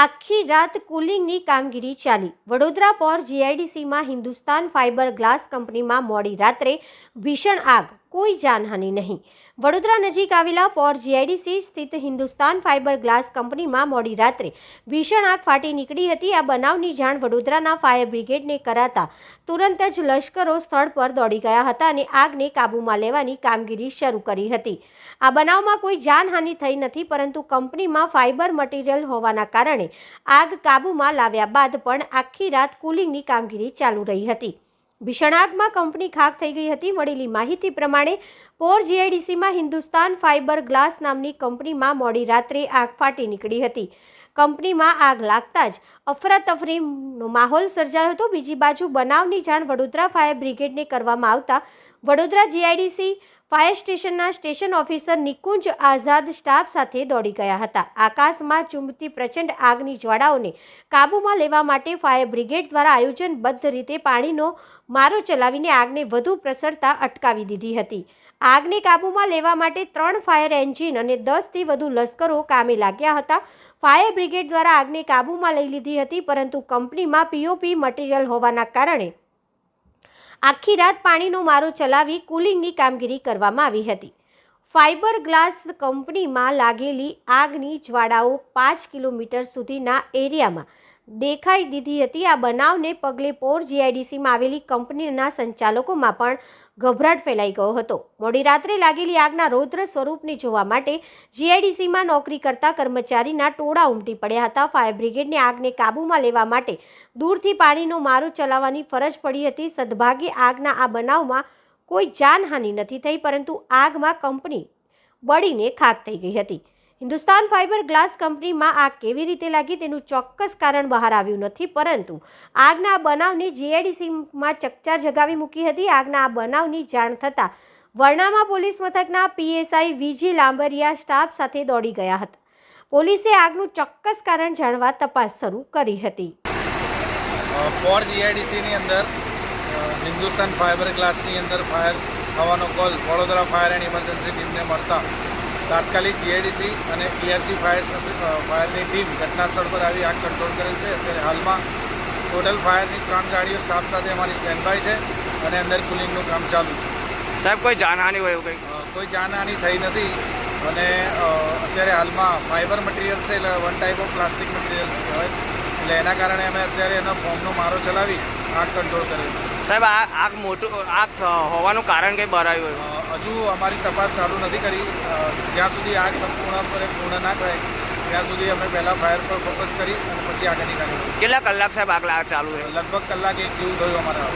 આખી રાત કુલિંગની કામગીરી ચાલી. વડોદરા પોર જીઆઈડીસીમાં હિન્દુસ્તાન ફાઇબર ગ્લાસ કંપનીમાં મોડી રાત્રે ભીષણ આગ. કોઈ જાનહાનિ નહીં. વડોદરા નજીક આવેલા પોર જીઆઈડીસી સ્થિત હિન્દુસ્તાન ફાઇબર ગ્લાસ કંપનીમાં મોડી રાત્રે ભીષણ આગ ફાટી નીકળી હતી. આ બનાવની જાણ વડોદરાના ફાયર બ્રિગેડને કરાતા તુરંત જ લશ્કરો સ્થળ પર દોડી ગયા હતા અને આગને કાબૂમાં લેવાની કામગીરી શરૂ કરી હતી. આ બનાવમાં કોઈ જાનહાનિ થઈ નથી, પરંતુ કંપનીમાં ફાઇબર મટીરિયલ હોવાના કારણે આગ કાબૂમાં લાવ્યા બાદ પણ આખી રાત કુલિંગની કામગીરી ચાલુ રહી હતી. ભીષણ આગમાં કંપની ખાક થઈ ગઈ હતી. મળેલી માહિતી પ્રમાણે પોર જીઆઈડીસીમાં હિન્દુસ્તાન ફાઇબર ગ્લાસ નામની કંપનીમાં મોડી રાત્રે આગ ફાટી નીકળી હતી. કંપનીમાં આગ લાગતા જ અફરાતફરીનો માહોલ સર્જાયો હતો. બીજી બાજુ બનાવની જાણ વડોદરા ફાયર બ્રિગેડને કરવામાં આવતા વડોદરા જીઆઈડીસી ફાયર સ્ટેશનના station officer Nikunj Azad staff સાથે દોડી ગયા હતા. આકાશમાં ચુંબતી પ્રચંડ આગની જ્વાળાઓને કાબૂમાં લેવા માટે ફાયર બ્રિગેડ દ્વારા આયોજનબદ્ધ રીતે પાણીનો મારો ચલાવીને આગને વધુ પ્રસરતા અટકાવી દીધી હતી. આગને કાબૂમાં લેવા માટે ત્રણ ફાયર એન્જિન અને દસથી વધુ લશ્કરો કામે લાગ્યા હતા. ફાયર બ્રિગેડ દ્વારા આગને કાબૂમાં લઈ લીધી હતી, પરંતુ કંપનીમાં પીઓપી મટીરિયલ હોવાના કારણે આખી રાત પાણીનો મારો ચલાવી કુલિંગની કામગીરી કરવામાં આવી હતી. ફાઇબર ગ્લાસ કંપનીમાં લાગેલી આગની જ્વાળાઓ પાંચ કિલોમીટર સુધીના એરિયામાં દેખાઈ દીધી હતી. આ બનાવને પગલે પોર જીઆઈડીસીમાં આવેલી કંપનીના સંચાલકોમાં પણ ગભરાટ ફેલાઈ ગયો હતો. મોડી રાત્રે લાગેલી આગના રૌદ્ર સ્વરૂપને જોવા માટે જીઆઈડીસીમાં નોકરી કરતા કર્મચારીના ટોળા ઉમટી પડ્યા હતા. ફાયર બ્રિગેડને આગને કાબૂમાં લેવા માટે દૂરથી પાણીનો મારો ચલાવવાની ફરજ પડી હતી. સદભાગ્યે આગના આ બનાવમાં કોઈ જાનહાનિ નથી થઈ, પરંતુ આગમાં કંપની બળીને ખાક થઈ ગઈ હતી. હિન્દુસ્તાન ફાઇબર ગ્લાસ કંપનીમાં આગ કેવી રીતે લાગી તેનું ચોક્કસ કારણ બહાર આવ્યું નથી, પરંતુ આગના બનાવને જીઆઈડીસીમાં ચકચાર જગાવી મૂકી હતી. આગના આ બનાવની જાણ થતાં વર્ણામા પોલીસ મથકના PSI V G Lambariya staff સાથે દોડી ગયા હતા. પોલીસે આગનું ચોક્કસ કારણ જાણવા તપાસ શરૂ કરી હતી. ફોર જીઆઈડીસીની અંદર હિન્દુસ્તાન ફાઇબર ગ્લાસની અંદર ફાયર થવાનો call Vadodara fire and emergency ટીમને મળતા તાત્કાલિક જીઆઈડીસી અને પીઆરસી ફાયર ફાયરની ટીમ ઘટના સ્થળ પર આવી આગ કંટ્રોલ કરેલ છે. અત્યારે હાલમાં ટોટલ ફાયરની ત્રણ ગાડીઓ સ્ટાફ સાથે અમારી સ્ટેન્ડ બાય છે અને અંદર કુલિંગનું કામ ચાલુ છે. સાહેબ કોઈ જાનહાની હોય એવું કંઈ? કોઈ જાનહાની થઈ નથી અને અત્યારે હાલમાં ફાઇબર મટીરિયલ છે એટલે one type of plastic material કહેવાય એટલે એના કારણે અમે અત્યારે એનો ફોર્મનો મારો ચલાવી આગ કંટ્રોલ કરેલ છે. સાહેબ આ આગ મોટું આગ હોવાનું કારણ કંઈ બરાયું હોય? હજુ અમારી તપાસ ચાલુ નથી કરી. જ્યાં સુધી આગ સંપૂર્ણપણે પૂર્ણ ના થાય ત્યાં સુધી અમે પહેલાં ફાયર પર ફોકસ કરી અને પછી આગળની કાર્યવાહી. કેટલા કલાક સાહેબ આગ લાગ ચાલુ છે? લગભગ કલાક એક જેવું થયું અમારા